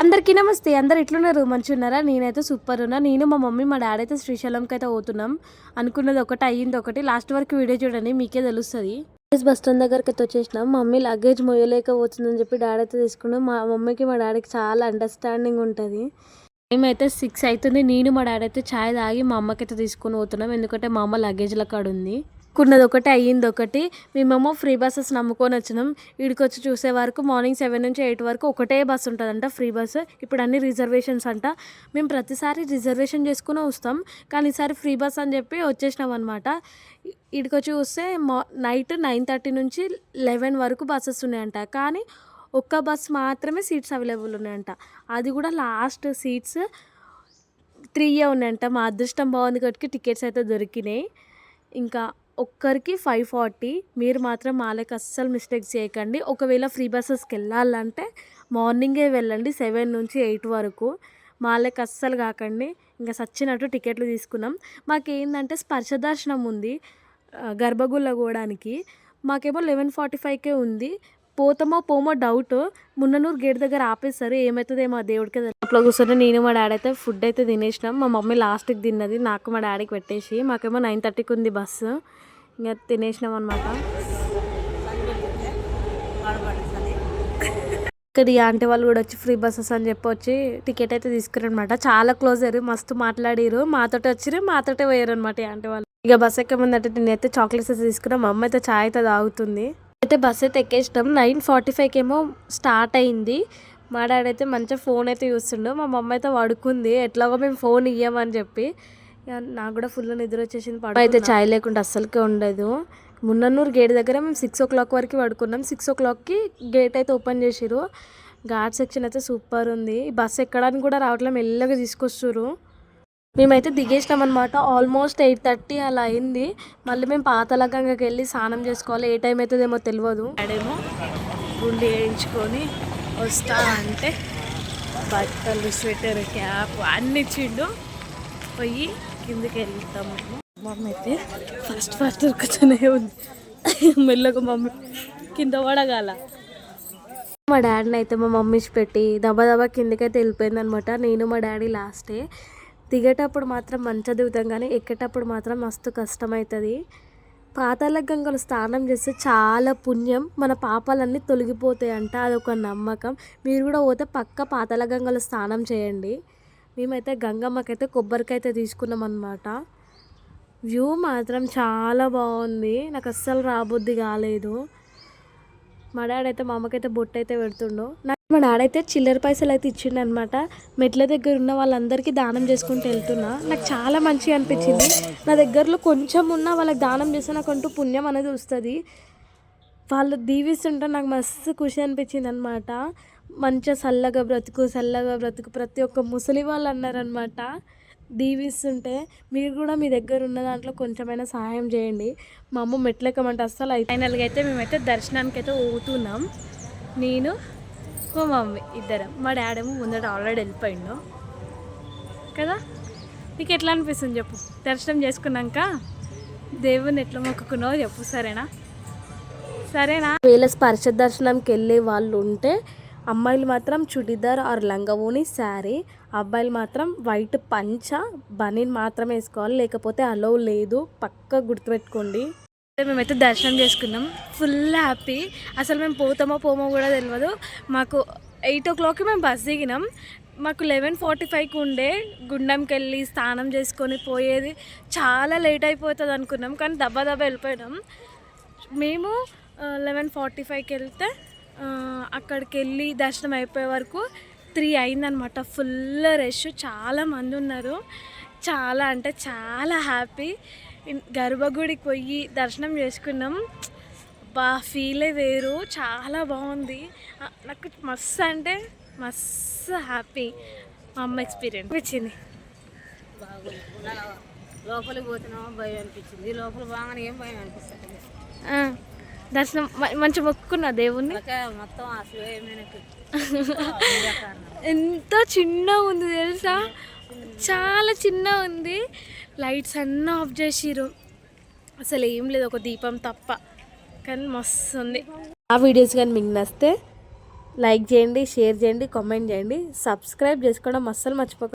అందరికీ నమస్తే. అందరు ఎట్లున్నారు? మంచిగా ఉన్నారా నేనైతే సూపర్ ఉన్నా. నేను మా మమ్మీ మా డాడీ అయితే శ్రీశైలంకి అయితే పోతున్నాం. అనుకున్నది ఒకటి అయ్యింది ఒకటి. లాస్ట్ వరకు వీడియో చూడండి మీకే తెలుస్తుంది. బస్ స్టాండ్ దగ్గరికి అయితే వచ్చేసినాం. మమ్మీ లగేజ్ మొయ్యలేక పోతుందని చెప్పి డాడీ అయితే తీసుకున్నాం. మా మమ్మీకి మా డాడీకి చాలా అండర్స్టాండింగ్ ఉంటుంది. మేమైతే సిక్స్ అవుతుంది. నేను మా డాడీ అయితే ఛాయ్ తాగి మా అమ్మకి అయితే తీసుకొని పోతున్నాం. ఎందుకంటే మా అమ్మ లగేజ్ల కాడ ఉంది కున్నది ఒకటి అయ్యింది ఒకటి. మేమేమో ఫ్రీ బస్సెస్ నమ్ముకొని వచ్చినాం. ఇక్కడికి వచ్చి చూసే వరకు మార్నింగ్ సెవెన్ నుంచి ఎయిట్ వరకు ఒకటే బస్ ఉంటుందంట ఫ్రీ బస్సు ఇప్పుడు అన్ని రిజర్వేషన్స్ అంట. మేము ప్రతిసారి రిజర్వేషన్ చేసుకుని వస్తాం. కానీ ఈసారి ఫ్రీ బస్ అని చెప్పి వచ్చేసినాం అనమాట ఇక్కడికి వచ్చి చూస్తే మా నైట్ నైన్ థర్టీ నుంచి లెవెన్ వరకు బస్సెస్ ఉన్నాయంట. కానీ ఒక్క బస్ మాత్రమే సీట్స్ అవైలబుల్ ఉన్నాయంట. అది కూడా లాస్ట్ సీట్స్ త్రీ ఉన్నాయంట. మా అదృష్టం బాగుంది కాబట్టి టికెట్స్ అయితే దొరికినాయి. ఇంకా ఒక్కరికి ఫైవ్ ఫార్టీ మీరు మాత్రం మాలకి అస్సలు మిస్టేక్ చేయకండి. ఒకవేళ ఫ్రీ బస్సెస్కి వెళ్ళాలంటే మార్నింగే వెళ్ళండి. సెవెన్ నుంచి ఎయిట్ వరకు. మాలకి అస్సలు కాకండి. ఇంకా సచ్చినట్టు టికెట్లు తీసుకున్నాం. మాకేందంటే స్పర్శ దర్శనం ఉంది ఆ, గర్భగుళ్ళ మాకేమో లెవెన్ ఫార్టీ ఫైవ్కే ఉంది. పోతామో పోమో డౌట్ మున్ననూరు గేట్ దగ్గర ఆపేస్తారు ఏమవుతుందేమో మా దేవుడికి అప్పుడు కూర్చొని నేను మా డాడీ అయితే ఫుడ్ అయితే తినేసినాం. మా మమ్మీ లాస్ట్కి తిన్నది. నాకు మా డాడీకి పెట్టేసి. మాకేమో నైన్ థర్టీకి ఉంది బస్సు ఇంకా తినేసినాం అనమాట ఇక్కడ ఈ ఆంటీ వాళ్ళు కూడా వచ్చి ఫ్రీ బస్సెస్ అని చెప్పి వచ్చి టికెట్ అయితే తీసుకున్నారు చాలా క్లోజ్ అయ్యారు మస్తు మాట్లాడారు. మాతోటి వచ్చిరు మాతోటే పోయారు అనమాట ఆంటీ వాళ్ళు. ఇక బస్ ఎక్కే ముందు అంటే నేనైతే చాక్లెట్స్ అయితే తీసుకున్నాం. మా అమ్మ అయితే చాయ్ అయితే తాగుతుంది. అయితే బస్ అయితే ఎక్కేసినాం. నైన్ ఫార్టీ ఫైవ్కి ఏమో స్టార్ట్ అయింది. మా డాడీ అయితే మంచిగా ఫోన్ అయితే చూస్తుండు. మా మమ్మ అయితే పడుకుంది. ఎట్లాగో మేము ఫోన్ ఇయ్యమని చెప్పి నాకు కూడా ఫుల్ నిద్ర వచ్చేసింది పడు అయితే చాయ్ లేకుండా అస్సలకే ఉండదు. మున్నన్నూరు గేట్ దగ్గర మేము సిక్స్ ఓ క్లాక్ వరకు పడుకున్నాం. సిక్స్ ఓ క్లాక్కి గేట్ అయితే ఓపెన్ చేసిరు ఘాట్ సెక్షన్ అయితే సూపర్ ఉంది. బస్సు ఎక్కడానికి కూడా రావట్లే మెల్లగా తీసుకొస్తారు మేమైతే దిగేసినాం అనమాట ఆల్మోస్ట్ ఎయిట్ థర్టీ అలా అయింది. మళ్ళీ మేము పాతలగంగకి వెళ్ళి స్నానం చేసుకోవాలి. ఏ టైం అవుతుందేమో తెలియదు ఆడేమో గుండె వేయించుకొని వస్తా అంటే బట్టలు స్వెటర్ క్యాప్ అన్ని ఇచ్చిండు పోయి కిందకి వెళ్తాము. మమ్మీ అయితే ఫస్ట్ ఫస్ట్ కూర్చొనే ఉంది. మెల్లగా మమ్మీ కింద పడగాల. మా డాడీని అయితే మా మమ్మీ పెట్టి దబా దబా కిందకైతే వెళ్ళిపోయింది అనమాట నేను మా డాడీ లాస్టే దిగేటప్పుడు మాత్రం మంచిగా దిగుతాం కానీ ఎక్కేటప్పుడు మాత్రం మస్తు కష్టమవుతుంది పాతాళ గంగలు స్నానం చేస్తే చాలా పుణ్యం. మన పాపాలన్నీ తొలగిపోతాయంట అదొక నమ్మకం. మీరు కూడా పోతే పక్క పాతాళ గంగలు స్నానం చేయండి. మేమైతే గంగమ్మకైతే కొబ్బరికైతే తీసుకున్నాం అనమాట వ్యూ మాత్రం చాలా బాగుంది. నాకు అస్సలు రాబుద్ది కాలేదు. మా డాడీ అయితే మా అమ్మకైతే బొట్టు అయితే పెడుతుండో. నాకు మా డాడీ అయితే చిల్లర పైసలు అయితే ఇచ్చిండు అనమాట మెట్ల దగ్గర ఉన్న వాళ్ళందరికీ దానం చేసుకుంటూ వెళ్తున్నా. నాకు చాలా మంచిగా అనిపించింది. నా దగ్గరలో కొంచెం ఉన్నా వాళ్ళకి దానం చేస్తే నాకు అంటూ పుణ్యం అనేది వస్తుంది. వాళ్ళు దీవిస్తుంటే నాకు మస్తు ఖుషి అనిపించింది అనమాట మంచిగా చల్లగా బ్రతుకు చల్లగా బ్రతుకు. ప్రతి ఒక్క ముసలి వాళ్ళు అన్నారనమాట దీవిస్తుంటే మీరు కూడా మీ దగ్గర ఉన్న దాంట్లో కొంచెమైనా సహాయం చేయండి. మా అమ్మ మెట్లెక్కమంటే అస్సలు అయితే ఫైనల్గా అయితే మేమైతే దర్శనానికి అయితే పోతున్నాం నేను మా మమ్మీ ఇద్దరం. మా డాడీ ఏమో ముందట ఆల్రెడీ వెళ్ళిపోయిండు. కదా? నీకు ఎట్లా అనిపిస్తుంది చెప్పు? దర్శనం చేసుకున్నాక దేవుని ఎట్లా మొక్కుకున్నావో చెప్పు సరేనా? సరేనా? వేళ స్పర్శ దర్శనంకి వెళ్ళే వాళ్ళు ఉంటే అమ్మాయిలు మాత్రం చుడిదార్ ఆర్ లంగవోని శారీ అబ్బాయిలు మాత్రం వైట్ పంచ బనీన్ మాత్రమే వేసుకోవాలి లేకపోతే అలో లేదు పక్క గుర్తుపెట్టుకోండి. అయితే మేమైతే దర్శనం చేసుకున్నాం. ఫుల్ హ్యాపీ అసలు మేము పోతామో పోమో కూడా తెలియదు మాకు ఎయిట్ ఓ క్లాక్కి మేము బస్ దిగినాం. మాకు లెవెన్ ఫార్టీ ఫైవ్కి ఉండే గుండంకి వెళ్ళి స్నానం చేసుకొని పోయేది చాలా లేట్ అయిపోతుంది అనుకున్నాం కానీ దబ్బా దబ్బా వెళ్ళిపోయినాం. మేము లెవెన్ ఫార్టీ ఫైవ్కి వెళ్తే అక్కడికి వెళ్ళి దర్శనం అయిపోయే వరకు త్రీ అయిందనమాట. Full rush. చాలా మంది ఉన్నారు. చాలా అంటే చాలా హ్యాపీ. గర్భగుడికి పోయి దర్శనం చేసుకున్నాం. బా ఫీలే వేరు. చాలా బాగుంది. నాకు మస్తు అంటే మస్తు హ్యాపీ మా అమ్మ ఎక్స్పీరియన్స్. వచ్చింది లోపలికి పోతున్నామో భయం అనిపించింది. లోపల బాగానే ఏం భయం అనిపిస్తుంది ఆ, దర్శనం మంచి మొక్కుకున్న దేవుణ్ణి? మొత్తం ఎంత చిన్న ఉంది తెలుసా? చాలా చిన్న ఉంది. లైట్స్ అన్నీ ఆఫ్ చేసిర్రు. అసలు ఏం లేదు ఒక దీపం తప్ప. కానీ మస్తు ఉంది. ఆ వీడియోస్ కానీ మీకు నచ్చితే లైక్ చేయండి షేర్ చేయండి కామెంట్ చేయండి. సబ్స్క్రైబ్ చేసుకోవడం అస్సలు మర్చిపోకండి